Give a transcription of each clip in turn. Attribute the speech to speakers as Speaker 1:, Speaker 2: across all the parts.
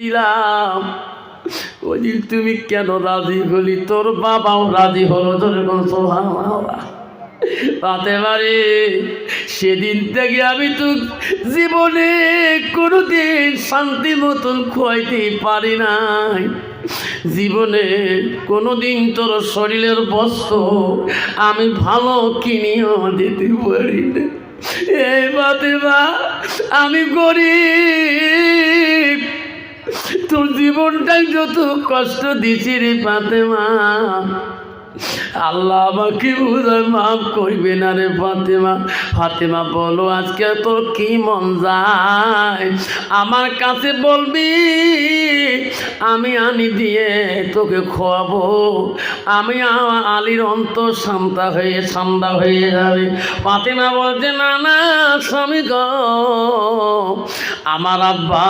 Speaker 1: দিলাম। ওই তুমি কেন রাজি হলি? তোর বাবাও রাজি হলো তোর তাতে পারে সেদিন থেকে আমি তো জীবনে কোনোদিন শান্তি মতন খোয়াইতে পারি নাই। জীবনে কোনোদিন তোর শরীরের বস্ত্র আমি ভালো কিনিও দিতে পারি না। এই বাতেমা আমি গরিব। তোর জীবনটাই যত কষ্ট দিছি রে ফাতেমা। আল্লাহ আমাকে বোধহয় মাফ করবে না রে ফাতেমা। ফাতেমা বলো, আজকে তোর কি মন যায়? আমার কাছে বলবি, আমি আনি দিয়ে তোকে খোয়াবো। আমি আলীর অন্ত শান্তা হয়ে ঠান্ডা হয়ে যাবে। ফাতেমা বলছে, না না, স্বামী গ, আমার আব্বা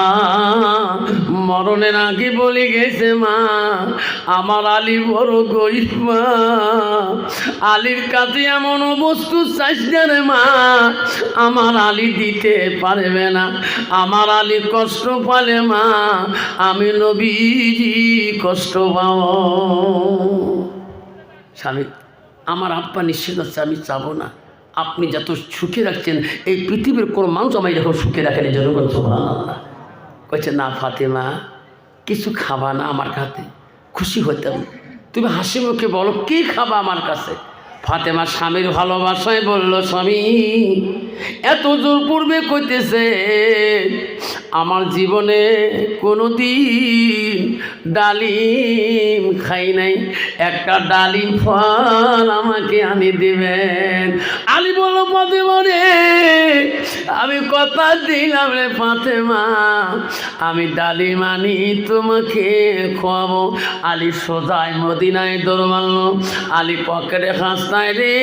Speaker 1: মরণের আগে বলে গেছে মা। আমার আলী বড় গরিব মা। আলীর কাছে এমন বস্তু চাইছে রে মা, আমার আলী দিতে পারবে না। আমার আলী কষ্ট পালে মা, আমি নবীজি কষ্ট পাও। স্বামী, আমার আব্বা নিশ্চিত আছে, আমি চাবো না। আপনি যত সুখে রাখছেন, এই পৃথিবীর কোনো মানুষ আমায় যখন সুখে রাখেন এই জন্য কইছে, না, ফাতেমা, কিছু খাবা না আমার কাছে, খুশি হইতাম। তুমি হাসি মুখে বলো, কী খাবা আমার কাছে? ফাতেমা স্বামীর ভালোবাসায় বলল, স্বামী, এত জোর পূর্বে কইতেছে আমার জীবনে কোনো দিন ডালিম খাই নাই। একটা ডালিম ফল আমাকে আনি দিবেন। আলি বলো ফাতেমা রে আমি কথা দিলাম রে ফাতেমা। আমি ডালিম আনি, তোমাকে খোয়াবো। আলি সোজায় মদিনায় দৌড় মারলো। আলি পকেটে হাসতায় রে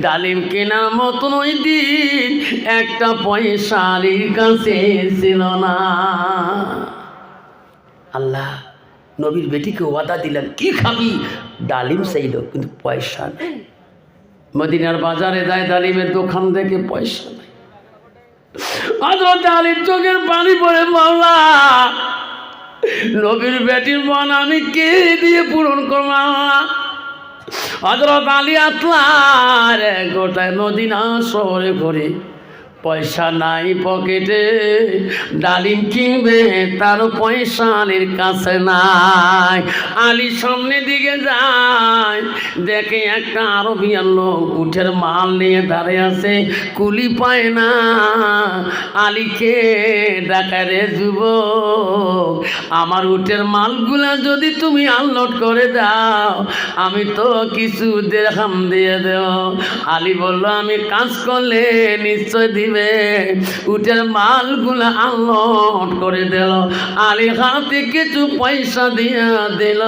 Speaker 1: ডালিম কেনার মতন ওই দিন একটা পয়সা আলীর কাছে ছিল না। আল্লাহ, নবীর বেটিকে ওয়াদা দিলেন, কি খাবি? ডালিম চাইল কিন্তু পয়সা নেই। মদিনার বাজারে যায় ডালিমের দোকান থেকে পয়সা নেই। আলীর চোখের পানি পড়ে মাওলা। নবীর বেটির মন আমি কে দিয়ে পূরণ করব হজরত আলী আতলার গোটায় মদিনা শহরে ঘুরে পয়সা নাই পকেটে, ডালিম কিনবে, তার পয়সা আলীর কাছে নাই। আলী সামনে দিকে যায়, দেখে একটা আরবিয়ান লোক উঠের মাল নিয়ে দাঁড়িয়ে আছে, কুলি পায় না। আলীকে ডাকায় রে যুবক, আমার উঠের মালগুলা যদি তুমি আনলোড করে দাও, আমি তো কিছু দেখাম দিয়ে দেও আলী বলল, আমি কাজ করলে নিশ্চয় দিবে। উঠের মালগুলা আনলোড করে দিল। আলী হাতে কিছু পয়সা দিয়ে দিল।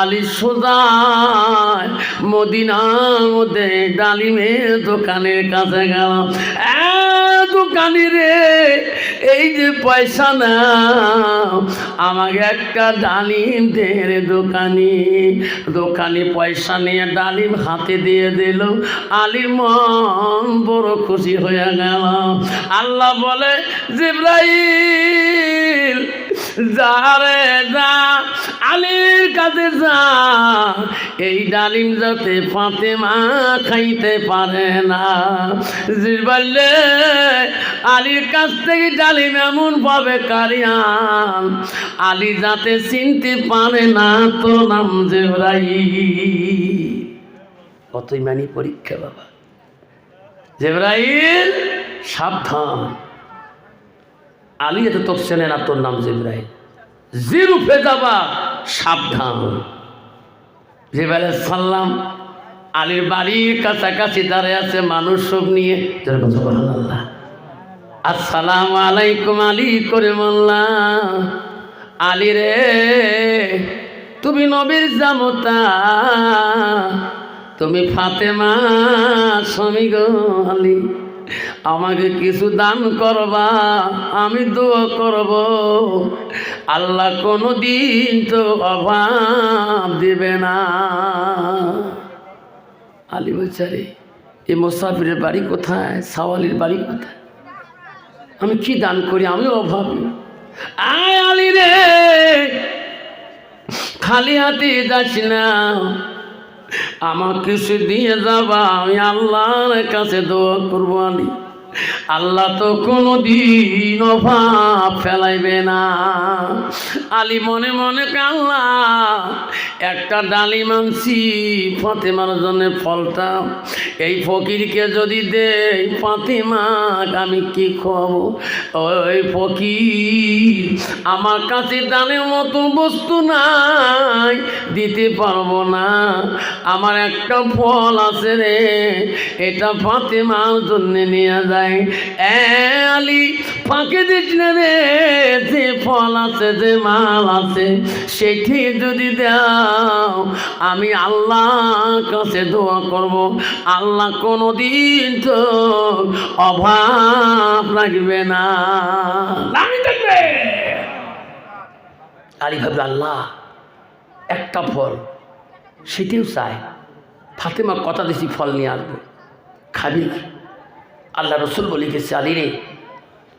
Speaker 1: আলী সোজায় মদিনার মধ্যে ডালিমের দোকানের কাছে গেল। দোকানি রে, এই যে পয়সা না আমাকে একটা ডালিম দে রে দোকানি। দোকানি পয়সা নিয়ে ডালিম হাতে দিয়ে দিল। আলীর মন বড় খুশি হয়ে গেল আল্লাহ বলে, জিব্রাইল যা রে যা, আলীর কাছে যা, এই ডালিম যাতে ফাতেমা খাইতে পারে না। জিব্রাইলে আলীর কাছ থেকে ডালিম এমন পাবে কারিয়ান আলী যাতে চিনতে পারে না তো নাম জিব্রাইল। কতই মানি পরীক্ষা বাবা। জেব্রাইল, সাবধান। আলী এত তোর চেনে না তোর নাম জেব্রাইল। জিরুফে যাবা সাবধান। জেব্রাইল সাল্লাম আলীর বাড়ির কাছাকাছি দাঁড়িয়ে আছে মানুষ সব নিয়ে। সুবহানাল্লাহ। আসসালাম আলাইকুম আলী করে মোল্লা। আলী রে, তুমি নবীর জামতা। তুমি ফাতেমা স্বামী গো আলী আমাকে কিছু দান করবা আমি দোয়া করব। আল্লাহ কোনো দিন তো অভাব দেবে না। আলী বলছে "আরে, এই মোসাফিরের বাড়ি কোথায়? সাওয়ালির বাড়ি কোথায়? আমি কি দান করি? আমি অভাবী। আয় আলি রে খালি হাতে যাস না। আমার সে দিয়ে যাবা আমি আল্লাহর কাছে দোয়া করব আলী। আল্লাহ তো কোনো দিন অভাব ফেলাইবে না। আলী মনে মনে কে আল্লাহ একটা ডালি মানছি ফাতেমার জন্য ফলটা। এই ফকিরকে যদি দেই ফাতেমাক আমি কি খাব? ওই ফকির আমার কাছে দানের মতো বস্তু নাই, দিতে পারব না। আমার একটা ফল আছে রে, এটা ফাতেমার জন্য নিয়ে যায় আলি ফাঁকে দিস না রে যে ফল আছে যে মাল আছে সেটি যদি দাও আমি আল্লাহ কাছে দোয়া করব। আল্লাহ কোনো দিন তো অভাব লাগবে না। থাকবে আলী ভাবল আল্লাহ একটা ফল সেটিও চাই ফাতেমা কথা দিছি ফল নিয়ে আসব। খাবি আল্লাহ রসুল বলে গেছে, আলী রে,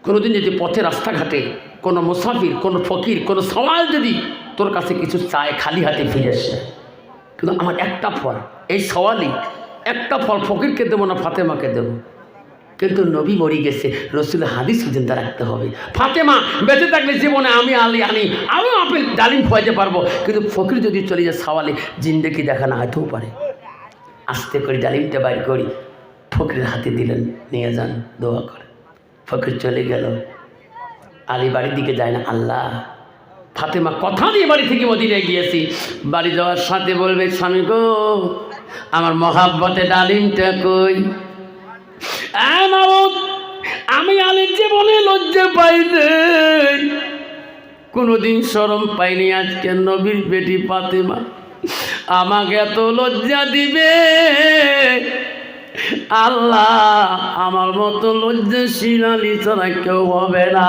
Speaker 1: কোনোদিন যদি পথে, রাস্তাঘাটে কোনো মুসাফির, কোনো ফকির, কোনো সওয়াল যদি তোর কাছে কিছু চায়, খালি হাতে ফিরে আসে। কিন্তু আমার একটা ফল, এই সওয়ালই একটা ফল ফকিরকে দেবো না ফাতেমাকে দেবো। কিন্তু নবী মরি গেছে রসুল হাদিস চিন্তা রাখতে হবে। ফাতেমা, বেঁচে থাকলে জীবনে আমি, আলি, আনি, আমিও আপেল, ডালিম খোয়াইতে পারব। কিন্তু ফকির যদি চলে যায় সওয়ালে জিন্দেকি দেখা না হয়তেও পারে। আস্তে করে ডালিমটা বাইর করি। ফকিরের হাতে দিলেন নিয়ে যান দোয়া করে ফকির চলে গেল। আলী বাড়ির দিকে যায় না আল্লাহ ফাতেমা কথা দিয়ে বাড়ি থেকে মদিনায় গিয়েছি। বাড়ি যাওয়ার সাথে বলবে স্বামী গো আমার মহাব্বতে ডালিমটা কই? মাবুদ, আমি আলীর জীবনে লজ্জা পাই কোনোদিন সরম পাইনি আজকে নবীর বেটি ফাতেমা। আমাকে এত লজ্জা দিবে। আল্লাহ আমার মতো লজ্জাশীল আলী ছাড়া কেউ হবে না।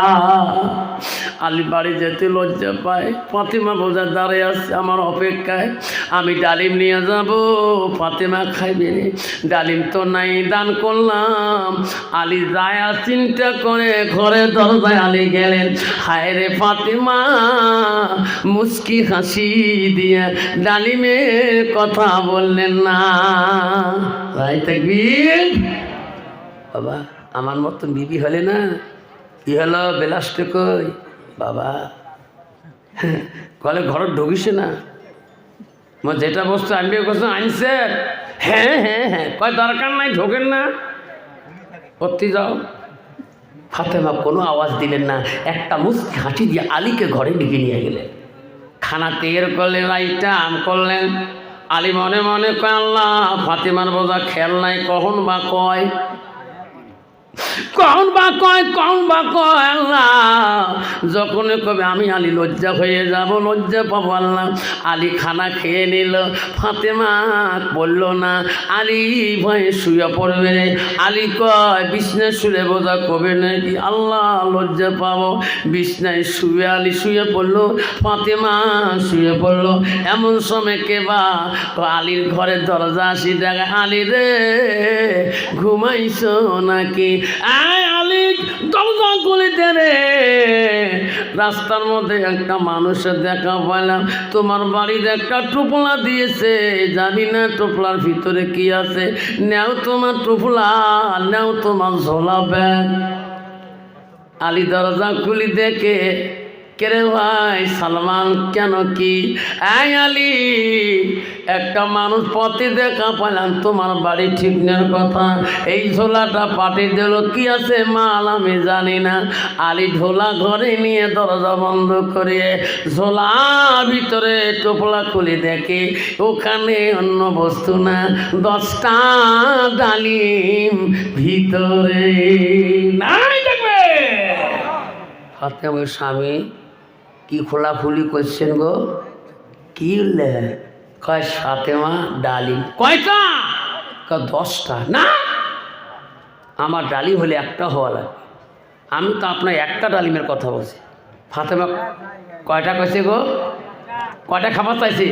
Speaker 1: আলী বাড়ি যেতে লজ্জা পায়। ফাতেমা বোঝা দাঁড়িয়ে আসছে আমার অপেক্ষায়। আমি ডালিম নিয়ে যাব, ফাতেমা খাইবে। ডালিম তো নাই, দান করলাম। আলী যায় চিন্তা করে, ঘরে দরজায় আলী গেলেন। হায় রে ফাতেমা মুস্কি হাসি দিয়ে ডালিমের কথা বললেন না। তাই থাকবির বাবা, আমার মতন বিবি হলে না? কি হলো? বেলাসটা কই? বাবা। কলে ঘর ঢুকিছে না। মা যেটা বস্তু আনবে কথা আনছে। হ্যাঁ হ্যাঁ হ্যাঁ কয় দরকার নাই, ঢোকেন না। করতে যাও। ফাতেমা কোনো আওয়াজ দিলেন না। একটা মুস্কি হাঁটি দিয়ে আলীকে ঘরে ডেকে নিয়ে গেলেন খানা তের করলেন লাইটটা আম করলেন। আলী মনে মনে কয়, আল্লাহ, ফাতেমার বোঝা খেয়াল নাই, কখন বা কয়? কখন বা কয়, কখন বা কয়, আল্লাহ। যখন কবে আমি আলী লজ্জা হয়ে যাব, লজ্জা পাবো আল্লাহ। আলী খানা খেয়ে নিল, ফাতেমা বলল, না, আলী ভয়ে শুয়ে পড়বে। আলী কয়, বিছনায় শুয়ে বোঝা কবে নাকি? আল্লাহ, লজ্জা পাবো। বিছনায় শুয়ে আলী শুয়ে পড়ল, ফাতেমা শুয়ে পড়ল। এমন সময় কে বা আলীর ঘরের দরজা আসি দেখা, আলী রে, ঘুমাইছো নাকি? দরজা রে। রাস্তার মধ্যে একটা মানুষের দেখা পাইলাম। তোমার বাড়িতে একটা টোপলা দিয়েছে। জানি না টোপলার ভিতরে কি আছে। নেও তোমার টোপলা, নেও তোমার ঝোলা ব্যাগ। আলি দরজা খুলি দেখে কেরে ভাই, সালমান কেন কি? আলী, একটা মানুষ পথে দেখা পেলাম, তোমার বাড়ি ঠিক নেওয়ার কথা। এই ঝোলাটা পাঠিয়ে দিল, কি আছে মাল আমি জানি না। আলী ঝোলা ঘরে নিয়ে দরজা বন্ধ করে ঝোলা ভিতরে টোপলা খুলে দেখে, ওখানে অন্য বস্তু না, দশটা ডালিম ভিতরে। নাই দেখবে! হাতে আমার স্বামী কি খোলাখুলি করছেন গো? কি কয় সাথে মা ডালিম কয়টা? কয় দশটা। না আমার ডালিম হলে একটা হওয়া লাগে আমি তো আপনার একটা ডালিমের কথা বলছি। ফাতেমা কয়টা কইছে গো? কয়টা খাবার চাইছে?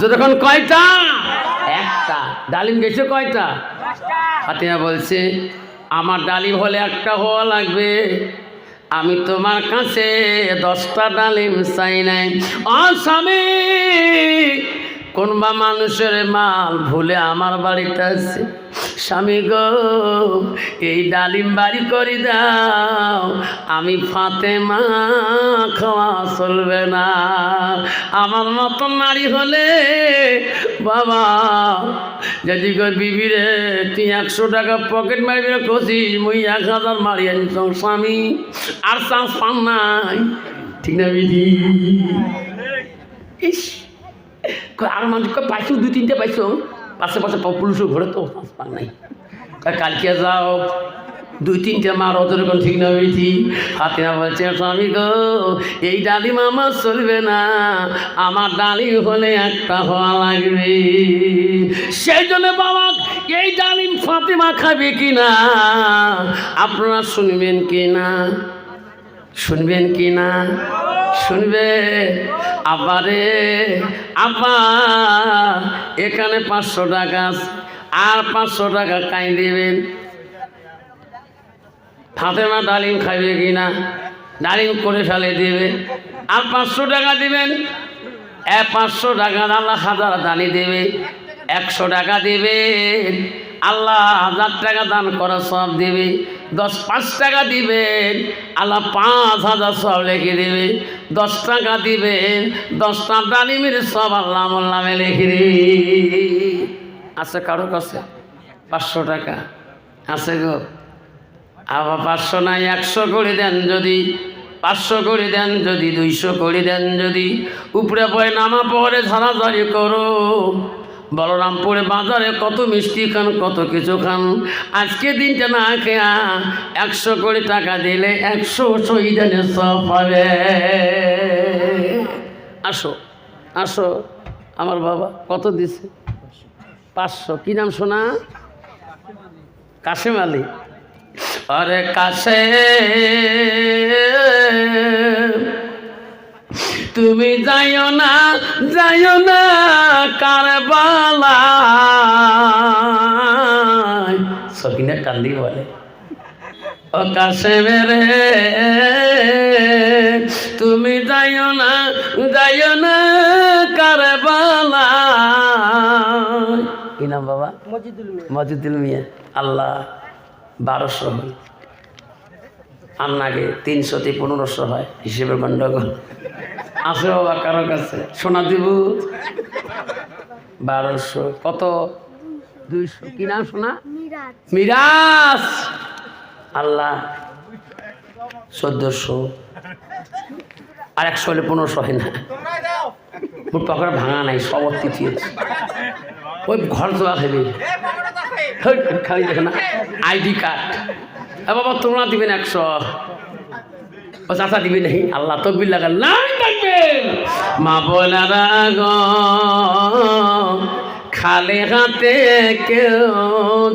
Speaker 1: যতক্ষণ কয়টা? একটা। ডালিম গেছে কয়টা? ফাতেমা বলছে আমার ডালিম হলে একটা হওয়া লাগবে। আমি তোমার কাছে দশটা ডালিম চাই নাই। অস্বামী স্বামী, কোনবা মানুষের মাল ভুলে আমার বাড়িতে আছে স্বামী গো, এই ডালিম বাড়ি করে দাও। আমি ফাতে মা খাওয়া চলবে না। আমার মতন নারী হলে, বাবা, যদি কই বিবি রে তুই একশো টাকা পকেট মারবি রে কষিস মুই এক হাজার মারি আনি তোর স্বামী। আর চান্স পান নাই। ঠিক না বিধি? ইস আর মানুষকে পাইছো? দুই তিনটে পাইছো? পাশে পাশে পুলিশের ঘরে তো পান নাই। কালকে যাও, দুই তিনটে মার অত রকম ঠিক না হয়েছি না বলছে, স্বামী গো, এই ডালিম আমার চলবে না, আমার ডালিম হলে একটা হওয়া লাগবে। সেই জন্য বাবা, এই ডালিম ফাতেমা খাবে কি না আপনারা শুনবেন কি না শুনবেন কি না শুনবে? আবারে, আব্বা, এখানে পাঁচশো টাকা আর পাঁচশো টাকা কাই দেবেন। ফাতেমা ডালিম খাইবে কি না ডালিম করে ফেলে দেবে। আর পাঁচশো টাকা দিবেন? এ পাঁচশো টাকা আল্লাহ হাজার দানি দেবে। একশো টাকা দেবে আল্লাহ হাজার টাকা দান করা সব দেবে। দশ পাঁচ টাকা দিবেন, আল্লাহ পাঁচ হাজার সব লিখে দেবে দশ টাকা দিবেন দশটা ডালিমের সব আল্লাহ মোল্লামে লিখে দেবে আছে কারও কাছে? পাঁচশো টাকা। আছে গো। আবার পাঁচশো নাই, একশো করে দেন যদি। পাঁচশো করে দেন যদি, দুইশো করে দেন যদি। উপরে পরে নামা পরে ঝাড়াঝাড়ি করো। বলরামপুরে বাজারে কত মিষ্টি খান, কত কিছু খান। আজকে দিনটা না খেয়া একশো কোটি টাকা দিলে একশো শহীদানে সব পাবে আসো আসো, আমার বাবা কত দিছে? পাঁচশো, কি নাম শোনা কাশেম আলী। আরে কাছে তুমি যাইও না যাইও না কারবালা সকিনা কান্দি বলে ও মেরে তুমি যাইও না যাইও না কারবালা কি নাম বাবা? মজিদুল মিয়া। আল্লাহ বারোশো হয়। আন্নাকে তিনশোতে পনেরোশো হয় হিসেবে গন্ডগোল। আছে বাবা কারও কাছে? সোনা দিব? বারোশো। কত? দুইশো। কি নাম সোনা? মিরাজ। আল্লাহ চোদ্দোশো। আর একশো হলে পনেরোশো হয় না। মোট পকেট ভাঙা নাই সব তিথি আছে। ওই ঘর খাবি খালি দেখে না। ID card. এ বাবা তোমরা দিবেন একশো। ও চাচা দিবি নাকি আল্লাহ তকবির লাগাল। নাই থাকবেন মা বোনারা খালে হাতে কেউ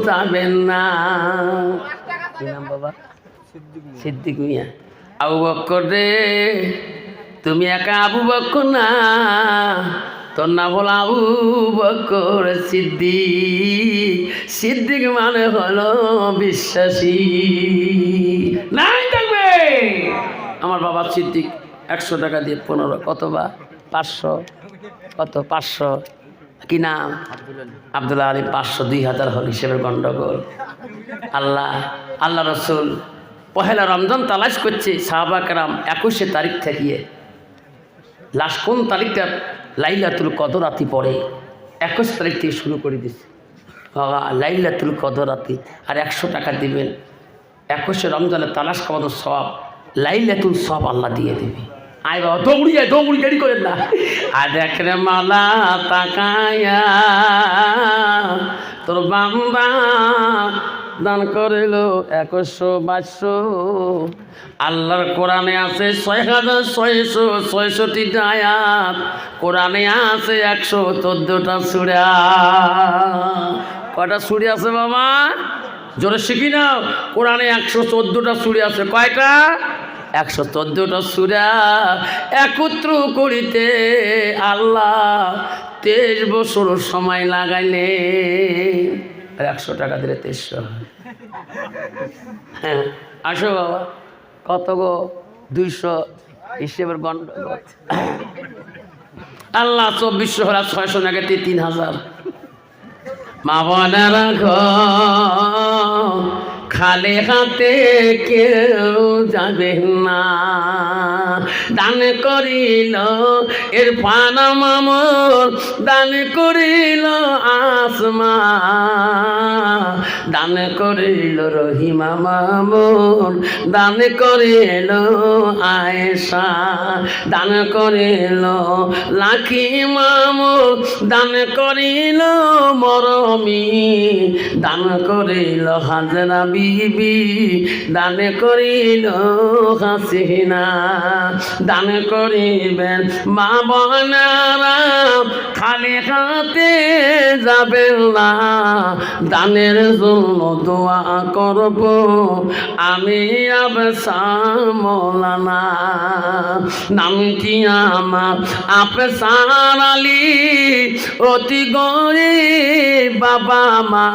Speaker 1: যাবেন না। বাবা? সিদ্দিক মিয়া। আবু বক্কর রে, তুমি একা আবু বক্কর না, তোর নাম হলো আবু বক্কর সিদ্দিক। সিদ্দিক মানে হলো বিশ্বাসী। নাই থাকবে। আমার বাবা সিদ্দিক। একশো টাকা দিয়ে পনেরো কত বা পাঁচশো কত পাঁচশো কি নাম আবদুল্লাহ আলী পাঁচশো দুই হাজার হল হিসেবে গণ্ডগোল আল্লাহ আল্লাহ রসুল, পহেলা রমজান তালাশ করছে সাহাবাকরাম একুশে তারিখ থেকে। লাস্ট কোন তারিখটা? লাইলাতুল কদরাতি পড়ে একুশ তারিখ থেকে শুরু করে দিচ্ছে বাবা, লাইলাতুল কদরাতি, আর একশো টাকা দিবেন। একুশে রমজানের তালাশ খাওয়ানোর সব লাইলাতুল সব আল্লাহ দিয়ে দেবে। আয় বাবা, দৌড়ি যায় দৌড়ি, দেরি করেন না। আর দেখ রে মালা তাকায়া, তোর বাম্বা দান করিল একশো, বাইশশো। আল্লাহর কোরআনে আছে ছয় হাজার ছয়শো ছয়শটি আয়াত। কোরআনে আছে একশো চোদ্দোটা সুরা। কয়টা সুরি আছে বাবা? জোরে শিখি নাও। কোরআনে একশো চোদ্দোটা সুরি আছে। কয়টা? একশো চোদ্দোটা সুরা একত্র করিতে আল্লাহ তেইশ বছর সময় লাগাইলে একশো টাকা দিলে তেইশশো হ্যাঁ। আসো বাবা। কত গো? দুইশো। হিসেবের গন্ডগোল। আল্লাহ চব্বিশশো হরা ছয়শো নাগাতে তিন হাজার। মা বোনেরা খালে হাতে কেউ যাবে না। দান করিল এর পানা মামর দান করিল আসমা দান করিল রহিমা মামর দান করিল আয়েশা, দান করিল লাখি মামুর দান করিল মরমি, দান করিল হাজরা বিবি, দান করিল হাসিনা, দান করিবেন মা বোনেরা, খালি হাতে যাবেন না, দানের জন্য দোয়া করব। আমি আবসা মৌলানা। নামটি আমার আফসার আলী। অতি গরিব বাবা মা।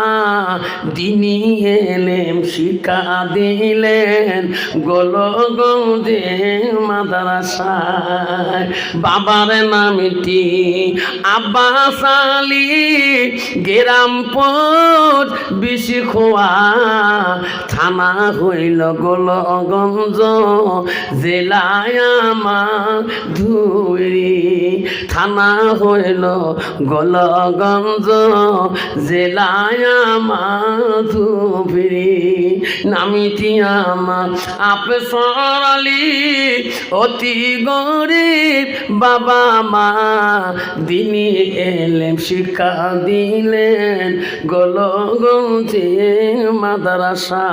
Speaker 1: দিনী এলেম শিক্ষা দিলেন। গোলগঞ্জে মাদ্রাসায় বাবার নামটি আব্বাস আলী। গেরাম পোট বেশি খোয়া। থানা হইল গোলগঞ্জ, জেলায় আমার ধুরি থানা হইল গোলগঞ্জ, জেলায় আমার ধুবরি নামিটি আমার আপে অতি গরিব বাবা মা। দিনী এলেম শিক্ষা দিলেন গোলগঞ্জে। মাদ্রাসা